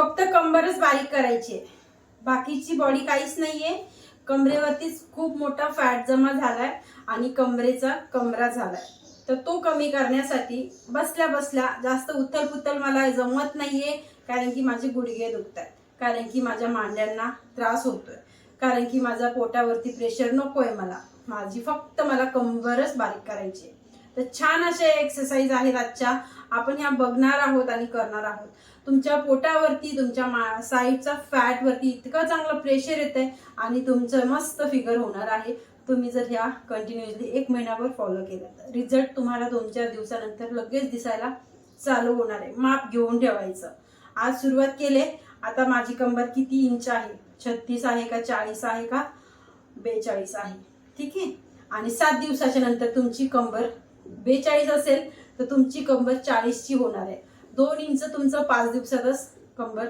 फक्त कंबरच बारीक करायची. आहे बाकीची बॉडी काहीच नाहीये. कमरेवरतीच खूप मोठा फॅट जमा झालाय आणि कमरेचा कमरा झालाय. तर तो कमी करण्यासाठी बसल्या बसल्या जास्त उथल पुथल मला जमत नाहीये कारण की माझे गुडघे दुखत आहेत कारण की माझ्या मांड्यांना त्रास होतोय कारण की माझ्या पोटावरती प्रेशर नकोय मला. माझी फक्त मला कंबरच बारीक करायची आहे. तर छान अशा एक्सरसाइज आहेत आजच्या. आपण ह्या बघणार आहोत आणि करणार आहोत. तुमच्या पोटावरती तुमच्या मा फॅटवरती इतकं चांगलं प्रेशर येतंय आणि तुमचं मस्त फिगर होणार आहे. तुम्ही जर ह्या कंटिन्युअसली एक महिनाभर फॉलो केलं तर. रिझल्ट तुम्हाला दोन चार दिवसानंतर लगेच दिसायला चालू होणार आहे. माप घेऊन ठेवायचं. आज सुरुवात केले. आता माझी कंबर किती इंच आहे? छत्तीस आहे का? चाळीस आहे का? बेचाळीस आहे. ठीक आहे? आणि सात दिवसाच्या नंतर तुमची कंबर बेचाळीस असेल तर तुमची कंबर चाळीसची होणार आहे. दोन इंच तुमचं पाच दिवसातच कंबर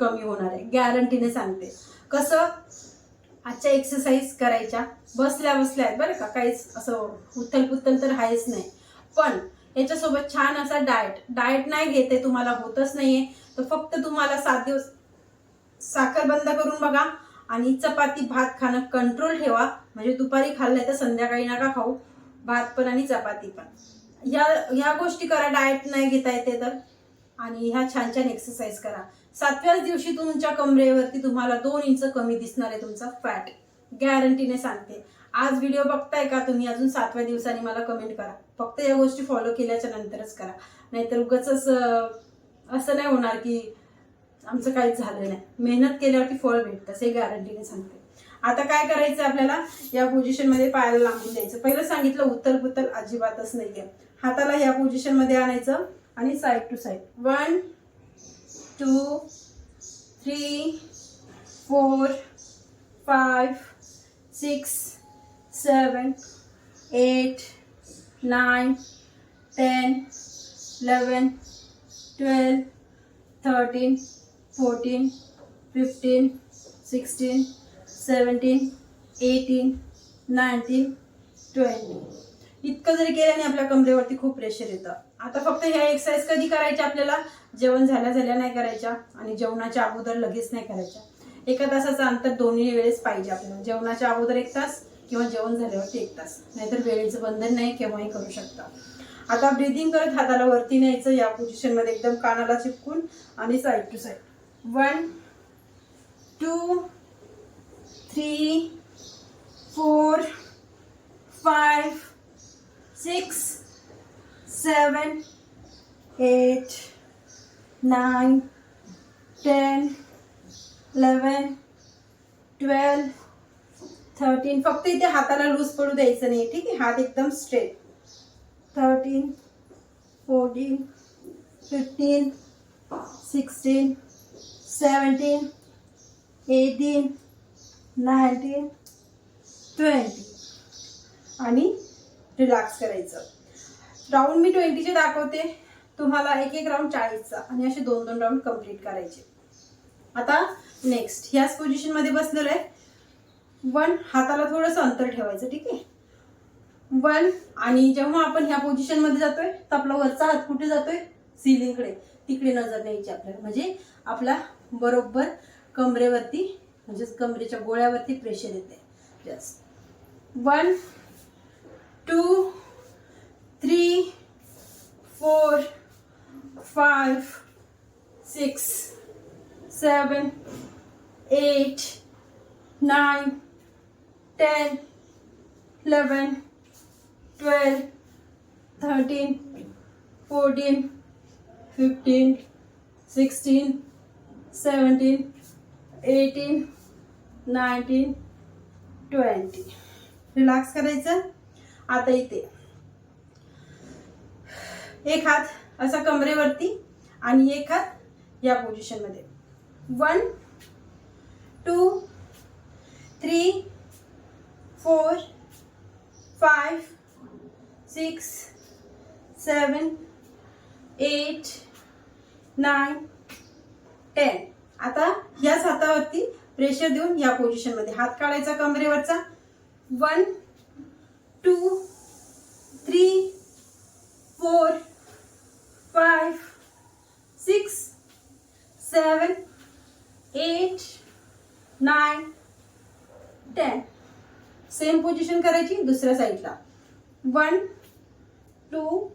कमी होणार आहे. गॅरंटीने सांगते. कसं? आजच्या एक्सरसाइज करायच्या. बसल्या बसल्या आहेत बरं का? काहीच असं उथल पुथल तर आहेच नाही. पण याच्यासोबत छान असा डाएट डाएट नाही घेते तुम्हाला होतच नाहीये. तर फक्त तुम्हाला सात दिवस साखर बंद करून बघा आणि चपाती भात खाणं कंट्रोल ठेवा. म्हणजे दुपारी खाल्लंय तर संध्याकाळी नका खाऊ. भात पण आणि चपाती पण. या ह्या गोष्टी करा डाएट नाही घेता येते तर. आणि ह्या छान छान एक्सरसाइज करा. सातव्याच दिवशी तुमच्या कमरेवरती तुम्हाला दोन इंच कमी दिसणार आहे तुमचा फॅट गॅरंटीने सांगते. आज व्हिडिओ बघताय का तुम्ही? अजून सातव्या दिवसांनी मला कमेंट करा. फक्त या गोष्टी फॉलो केल्याच्या नंतरच करा. नाहीतर उगच असं नाही होणार की आमचं काहीच झालं नाही. मेहनत केल्यावरती फळ भेटतं हे गॅरंटीने सांगते. आता काय करायचं आपल्याला? या पोझिशनमध्ये पायाला लांबून द्यायचं. पहिलं सांगितलं उत्तर पुत्तर अजिबातच नाहीये. हाताला ह्या पोझिशनमध्ये आणायचं आणि side to side one two three four five six seven eight nine ten eleven twelve thirteen fourteen fifteen sixteen seventeen eighteen nineteen twenty इतकं जरी केल्याने आपल्या कमरेवरती खूप प्रेशर येतं. आता फक्त ह्या एक्सरसाइज कधी करायच्या आपल्याला? जेवण झाल्या झाल्या नाही करायच्या आणि जेवणाच्या अगोदर लगेच नाही करायच्या. एका तासाचं अंतर दोन्ही वेळेस पाहिजे आपल्याला. जेवणाच्या अगोदर एक तास किंवा जेवण झाल्यावरती एक तास. नाहीतर वेळेचं बंधन नाही केव्हाही करू शकता. आता ब्रिदिंग करत हाताला वरती न्यायचं या पोझिशनमध्ये एकदम कानाला चिपकून आणि side to side one two three four five six seven eight nine ten eleven twelve thirteen. फक्त इथे हाताला लूज पडू द्यायचं नाही ठीक आहे? हात एकदम straight thirteen fourteen fifteen sixteen seventeen eighteen nineteen twenty. आणि रिलॅक्स करायचं. राऊंड मी ट्वेंटीचे दाखवते. तुम्हाला एक एक राऊंड चाळीसचा आणि असे दोन दोन राऊंड कंप्लीट करायचे. आता नेक्स्ट ह्याच पोझिशनमध्ये बसलेलं आहे. वन हाताला थोडंसं अंतर ठेवायचं ठीक आहे? वन आणि जेव्हा आपण ह्या पोझिशनमध्ये जातोय तर आपला वरचा हात कुठे जातोय? सिलिंगकडे तिकडे नजर न्यायची आपल्याला. म्हणजे आपला बरोबर कमरेवरती म्हणजेच कमरेच्या गोळ्यावरती प्रेशर येते. Just one two three four five six seven eight nine ten eleven twelve thirteen fourteen fifteen sixteen seventeen eighteen nineteen twenty relax करायचं आता इथे. एक हात असा कमरेवरती आणि एक हात या पोझिशनमध्ये one two three four five six seven eight nine ten आता याच हातावरती प्रेशर देऊन या पोझिशनमध्ये हात काढायचा कमरेवरचा. One two three four five six seven eight nine ten. Same position करायची दुसऱ्या साईडला. One two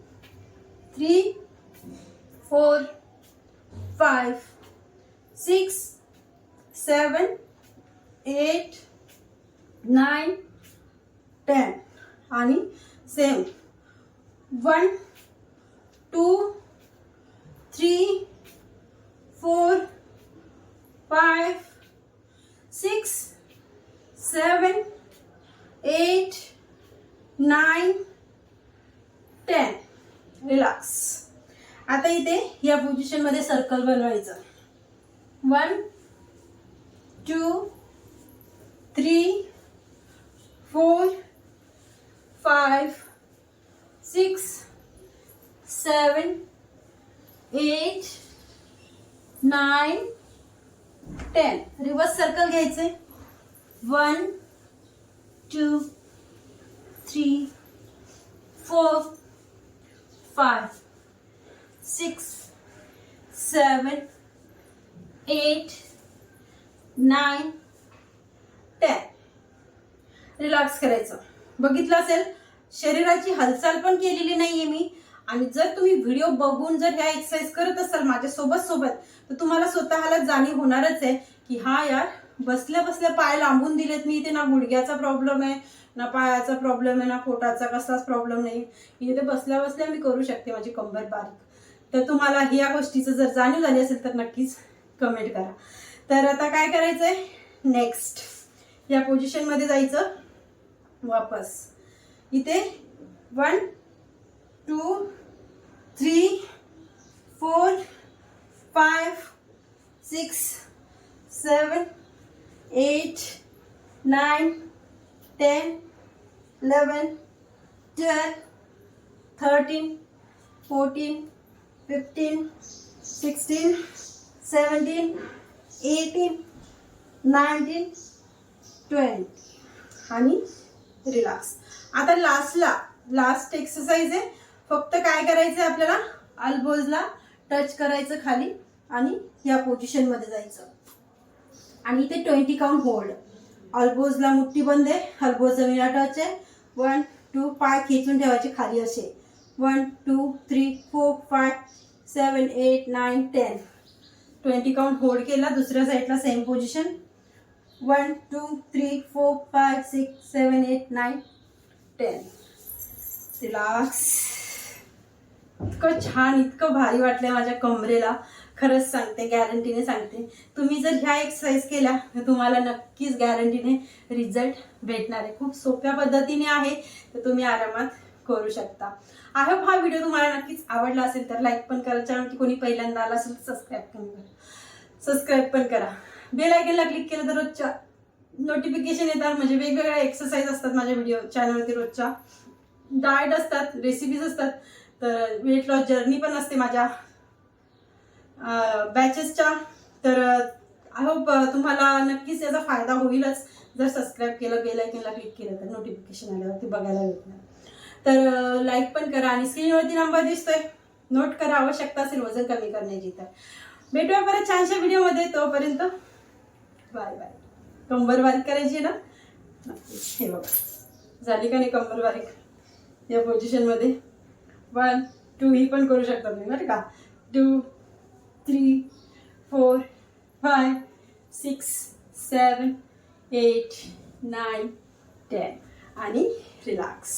three four five six seven eight nine ten. आणि same one two three four five six seven eight nine ten relax आता इथे या पोझिशनमध्ये circle बनवायचं. One two three four five six seven eight nine ten reverse circle घ्यायचे. One two three four five six seven eight nine ten relax करायचं. बघितलं असेल शरीराची हालचाल पण केलेली नाहीये मी. आणि जर तुम्ही व्हिडिओ बघून जर ह्या एक्सरसाइज करत असाल माझ्या सोबत सोबत तर तुम्हाला स्वतःला जाणीव होणारच आहे की हा यार बसल्या बसल्या पाय लांबून दिलेत मी इथे ना गुडघ्याचा प्रॉब्लेम आहे ना पायाचा प्रॉब्लेम आहे ना पोटाचा कसलाच प्रॉब्लेम नाही. इथे बसल्या बसल्या मी करू शकते माझी कंबर बारीक. तर तुम्हाला ह्या गोष्टीचं जर जाणीव झाली असेल तर नक्कीच कमेंट करा. तर आता काय करायचंय? नेक्स्ट या पोझिशनमध्ये जायचं. वापस. इथे one two three four five six seven eight nine ten eleven twelve thirteen fourteen fifteen sixteen seventeen eighteen nineteen twenty आणि रिलॅक्स आता लास्टला लास्ट एक्सरसाइज आहे. फक्त काय करायचं आहे आपल्याला? अल्बोजला टच करायचं खाली आणि या पोझिशनमध्ये जायचं. आणि इथे ट्वेंटी काउंट होल्ड अल्बोजला मुठ्ठी बंद आहे. अल्बोज जमीनला टच आहे. वन टू पाय खेचून ठेवायचे खाली असे. One two three four five seven eight nine ten twenty count hold केला. दुसऱ्या साईडला same position one two three four five six seven eight nine ten relax इतकं छान इतकं भारी वाटलंय माझ्या कमरेला. खरंच सांगते गॅरंटीने सांगते. तुम्ही जर ह्या एक्सरसाइज केल्या तर तुम्हाला नक्कीच गॅरंटीने रिझल्ट भेटणार आहे. खूप सोप्या पद्धतीने आहे तर तुम्ही आरामात करू शकता. आय होप हा व्हिडिओ तुम्हाला नक्कीच आवडला असेल तर लाईक पण करा. चॅनल कोणी पहिल्यांदा आला असेल तर सबस्क्राईब पण करा. सबस्क्राईब पण करा. बेल आयकनला क्लिक केलं तर रोजच्या नोटिफिकेशन येतात. म्हणजे वेगवेगळ्या एक्सरसाइज असतात माझ्या व्हिडिओ चॅनलवरती रोजच्या. डाएट असतात रेसिपीज असतात. तर वेट लॉस जर्नी पण असते माझ्या. बॅचेसच्या तर आय होप तुम्हाला नक्कीच याचा फायदा होईलच. जर सबस्क्राईब केलं बेल आयकनला क्लिक केलं तर नोटिफिकेशन आल्यावरती बघायला भेटणार. तर लाईक पण करा आणि स्क्रीनवरती नंबर दिसतोय. नोट करा आवश्यकता असेल वजन कमी करण्याची तर. भेटूया परत छानशा व्हिडिओमध्ये तोपर्यंत बाय बाय. कंबर बारीक करायची आहे ना? हे बघा. झाली का नाही कंबर बारीक? या पोझिशनमध्ये वन टू ही पण करू शकता तुम्ही बरं का? Two three four five six seven eight nine ten आणि रिलॅक्स